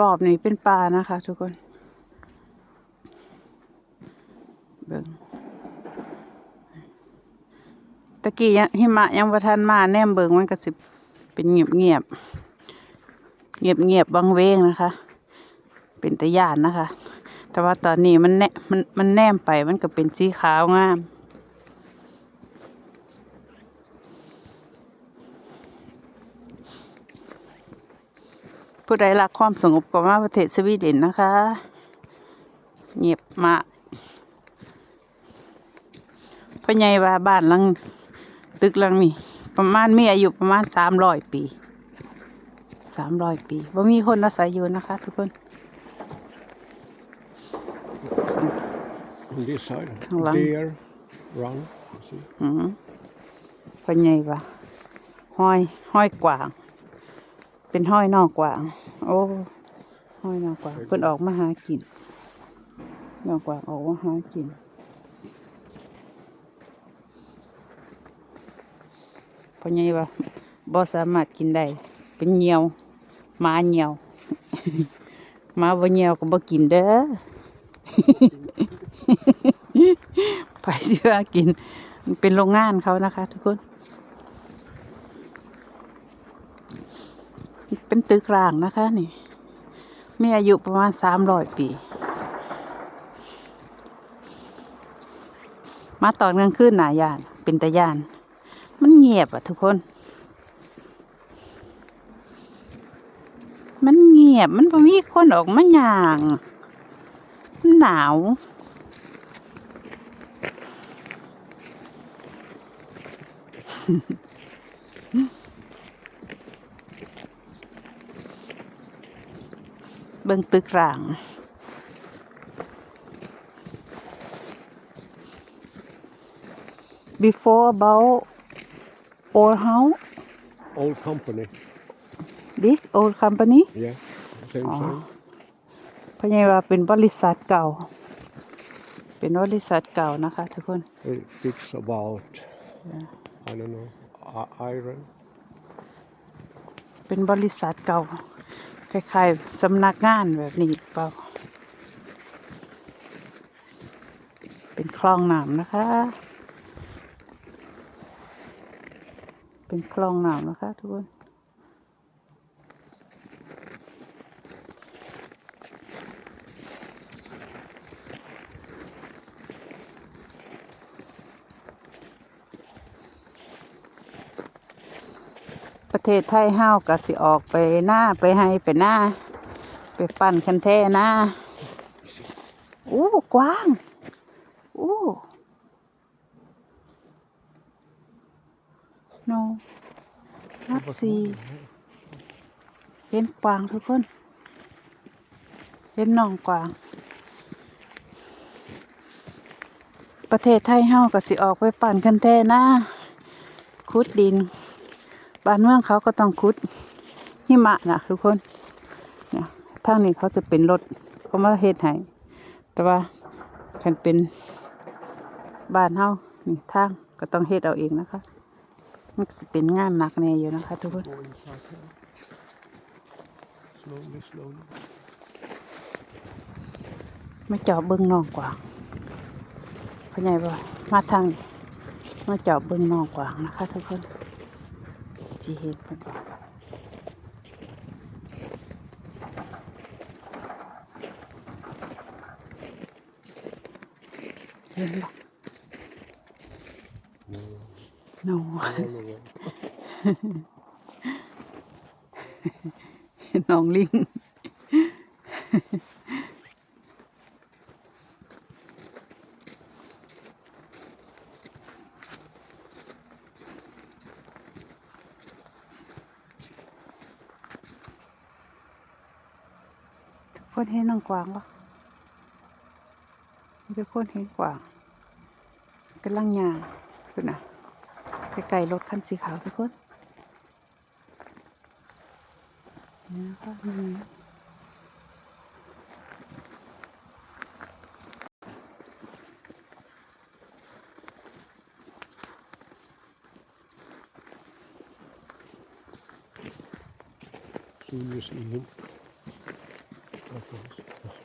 รอบๆนี่เป็นป่านะคะ ทุกคนเบิ่งตะกี้ยังหิมะยังบ่ทันมาแนมเบิ่งมันก็สิเป็นเงียบเงียบเงียบเงียบๆบางเวงนะคะ เป็นตะยานนะคะ แต่ว่าตอนนี้มันแนมันมันแนมไปมันก็เป็นสีขาวงาม ผู้ใดรักความสงบก็มาประเทศสวีเดนนะคะ เงียบมากพ่อใหญ่ว่าบ้านหลัง ตึกหลังนี้ประมาณมีอายุประมาณสามร้อยปีสามร้อยปีว่ามีคนอาศัยอยู่นะคะ ทุกคน On this side, ข้างหลัง deer run. You see? พ่อใหญ่ว่าห้อยห้อยกวาง เป็นห้อยนอกกว่างโอ้ห้อยนอกกว่างเพิ่นออกมาหากิน นอกกว่างออกมาหากินพ่อใหญ่ว่าบ่สามารถกินได้เป็นเหนียวหมาเหนียวหมาบ่เหนียวก็บ่กินเด้อไปเชื่อกินเป็นโรงงานเขานะคะ ทุกคน เป็นตึกร้างนะคะนี่ มีอายุประมาณสามร้อยปี มาตอนกลางคืนหนายาน เป็นตะยาน มันเงียบอะทุกคน มันเงียบ มันบ่มีคนออกมาย่างหนาว เบิ่งตึกร้าง before about old house Old company. this old company Yeah. Same thing. พะยาว่าเป็นบริษัทเก่า เป็นบริษัทเก่านะคะทุกคน It- It's about, I don't know, i- iron. เป็นบริษัทเก่า คล้ายๆสำนักงานแบบนี้เปล่า เป็นคลองน้ำนะคะ เป็นคลองน้ำนะคะทุกคน ประเทศไทยห้าวก็สิออกไปหน้าไปให้ไปหน้า ไปปั่นคันแท่หน้าโอ้กว้างโอ้ no not see เห็นกวางทุกคน เห็นน้องกวาง ประเทศไทยเฮาก็สิออกไปปั่นคันแท่หน้าขุดดิน บ้านเมืองเขาก็ต้องขุดหิมะนะทุกคนเนี่ยทางนี้เขาจะเป็นรถเขามาเฮ็ดให้แต่ว่าคันเป็นบ้านเฮานี่ทางก็ต้องเฮ็ดเอาเองนะคะ มันก็สิเป็นงานหนักแน่อยู่นะคะทุกคน มาเจาะเบิ้งนองกวางพ่อใหญ่ว่มาทางมาเจาะเบิ้งนองกวางนะคะทุกคน จีเห็นเพิ่นเห็นบ่ no น้องลิง คนเห็นน้องกวางปะทุกคนเห็นกวางกำลังยางคือนะไกลๆรถคันสีขาวทุกคนนี่นะคะอืม So you see him. Thank you.